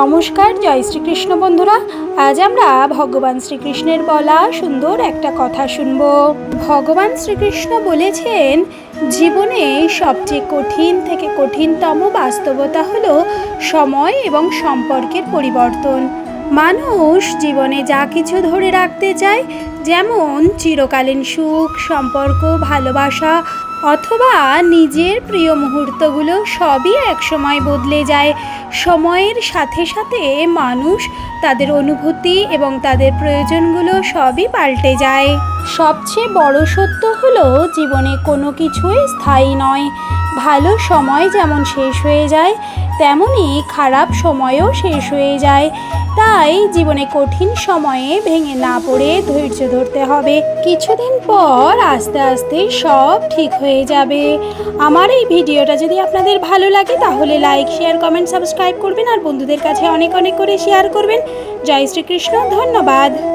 নমস্কার, জয় শ্রীকৃষ্ণ বন্ধুরা। আজ আমরা ভগবান শ্রীকৃষ্ণের বলা সুন্দর একটা কথা শুনব। ভগবান শ্রীকৃষ্ণ বলেছেন, জীবনে সবচেয়ে কঠিন থেকে কঠিনতম বাস্তবতা হলো সময় এবং সম্পর্কের পরিবর্তন। মানুষ জীবনে যা কিছু ধরে রাখতে চায়, যেমন চিরকালীন সুখ, সম্পর্ক, ভালোবাসা অথবা নিজের প্রিয় মুহূর্তগুলো সবই একসময় বদলে যায়। সময়ের সাথে সাথে মানুষ তাদের অনুভূতি এবং তাদের প্রয়োজনগুলো সবই পাল্টে যায়। সবচেয়ে বড় সত্য হলো, জীবনে কোনো কিছুই স্থায়ী নয়। ভালো সময় যেমন শেষ হয়ে যায় তেমনই খারাপ সময়ও শেষ হয়ে যায়। তাই জীবনে কঠিন সময়ে ভেঙে না পড়ে ধৈর্য ধরতে হবে। কিছুদিন পর আস্তে আস্তে সব ঠিক হয়ে যাবে। আমার এই ভিডিওটা যদি আপনাদের ভালো লাগে, তাহলে লাইক শেয়ার কমেন্ট সাবস্ক্রাইব করবেন। আর বন্ধুদের কাছে অনেক অনেক করে শেয়ার করবেন। জয় শ্রীকৃষ্ণ, ধন্যবাদ।